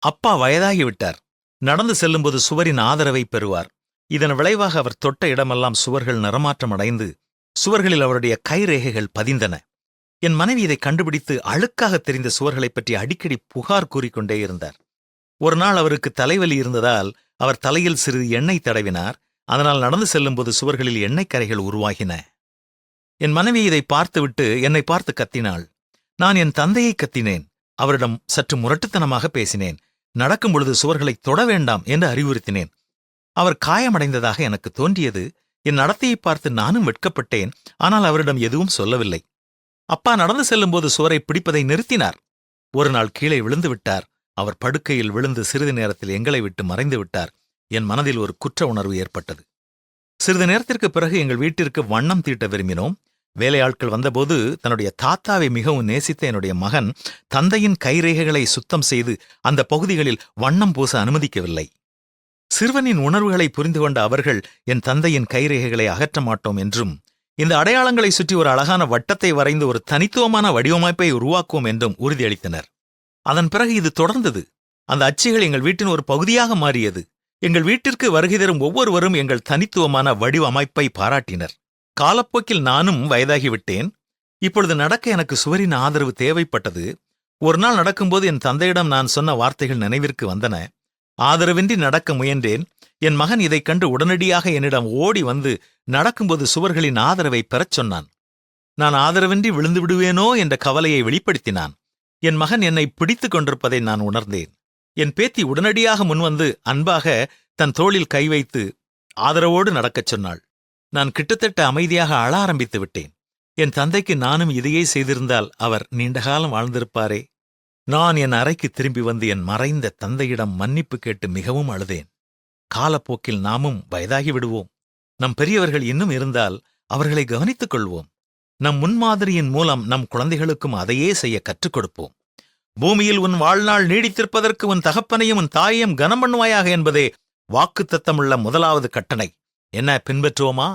அப்பா வயதாகிவிட்டார். நடந்து செல்லும்போது சுவரின் ஆதரவை பெறுவார். இதன் விளைவாக அவர் தொட்ட இடமெல்லாம் சுவர்கள் நிறமாற்றம் அடைந்து சுவர்களில் அவருடைய கைரேகைகள் பதிந்தன. என் மனைவி இதை கண்டுபிடித்து அழுக்காக தெரிந்த சுவர்களைப் பற்றி அடிக்கடி புகார் கூறிக்கொண்டே இருந்தார். ஒரு நாள் அவருக்கு தலைவலி இருந்ததால் அவர் தலையில் சிறிது எண்ணெய் தடவினார். அதனால் நடந்து செல்லும்போது சுவர்களில் எண்ணெய் கரைகள் உருவாகின. என் மனைவி இதை பார்த்துவிட்டு என்னை பார்த்து கத்தினாள். நான் என் தந்தையை கத்தினேன். அவரிடம் சற்று முரட்டுத்தனமாக பேசினேன். நடக்கும்பொழுது சுவர்களை தொட வேண்டாம் என்று அறிவுறுத்தினேன். அவர் காயமடைந்ததாக எனக்கு தோன்றியது. என் நடத்தையை பார்த்து நானும் வெட்கப்பட்டேன். ஆனால் அவரிடம் எதுவும் சொல்லவில்லை. அப்பா நடந்து செல்லும்போது சுவரை பிடிப்பதை நிறுத்தினார். ஒரு நாள் கீழே விழுந்து விட்டார். அவர் படுக்கையில் விழுந்து சிறிது நேரத்தில் எங்களை விட்டு மறைந்து விட்டார். என் மனதில் ஒரு குற்ற உணர்வு ஏற்பட்டது. சிறிது நேரத்திற்கு பிறகு எங்கள் வீட்டிற்கு வண்ணம் தீட்ட விரும்பினோம். வேலையாட்கள் வந்தபோது தன்னுடைய தாத்தாவை மிகவும் நேசித்த என்னுடைய மகன் தந்தையின் கைரேகைகளை சுத்தம் செய்து அந்த பகுதிகளில் வண்ணம் பூச அனுமதிக்கவில்லை. சிறுவனின் உணர்வுகளை புரிந்து கொண்ட அவர்கள் என் தந்தையின் கைரேகைகளை அகற்ற மாட்டோம் என்றும் இந்த அடையாளங்களை சுற்றி ஒரு அழகான வட்டத்தை வரைந்து ஒரு தனித்துவமான வடிவமைப்பை உருவாக்குவோம் என்றும் உறுதியளித்தனர். அதன் பிறகு இது தொடர்ந்தது. அந்த அச்சுகள் எங்கள் வீட்டின் ஒரு பகுதியாக மாறியது. எங்கள் வீட்டிற்கு வருகை தரும் ஒவ்வொருவரும் எங்கள் தனித்துவமான வடிவமைப்பை பாராட்டினர். காலப்போக்கில் நானும் வயதாகிவிட்டேன். இப்பொழுது நடக்க எனக்கு சுவரின் ஆதரவு தேவைப்பட்டது. ஒரு நாள் நடக்கும்போது என் தந்தையிடம் நான் சொன்ன வார்த்தைகள் நினைவிற்கு வந்தன. ஆதரவின்றி நடக்க முயன்றேன். என் மகன் இதைக் கண்டு உடனடியாக என்னிடம் ஓடி வந்து நடக்கும்போது சுவர்களின் ஆதரவை பெறச் சொன்னான். நான் ஆதரவின்றி விழுந்து விடுவேனோ என்ற கவலையை வெளிப்படுத்தினான். என் மகன் என்னை பிடித்துக் கொண்டிருப்பதை நான் உணர்ந்தேன். என் பேத்தி உடனடியாக முன்வந்து அன்பாக தன் தோளில் கை வைத்து ஆதரவோடு நடக்கச் சொன்னாள். நான் கிட்டத்தட்ட அமைதியாக அழ ஆரம்பித்து விட்டேன். என் தந்தைக்கு நானும் இதையே செய்திருந்தால் அவர் நீண்டகாலம் வாழ்ந்திருப்பாரே. நான் என் அறைக்கு திரும்பி வந்து என் மறைந்த தந்தையிடம் மன்னிப்பு கேட்டு மிகவும் அழுதேன். காலப்போக்கில் நாமும் வயதாகி விடுவோம். நம் பெரியவர்கள் இன்னும் இருந்தால் அவர்களை கவனித்துக் கொள்வோம். நம் முன்மாதிரியின் மூலம் நம் குழந்தைகளுக்கும் அதையே செய்ய கற்றுக் கொடுப்போம். பூமியில் உன் வாழ்நாள் நீடித்திருப்பதற்கு உன் தகப்பனையும் உன் தாயையும் கனம் பண்ணுவாயாக என்பதே வாக்குத்தத்தமுள்ள முதலாவது கட்டளை. என்ன பின்பற்றுவோமா?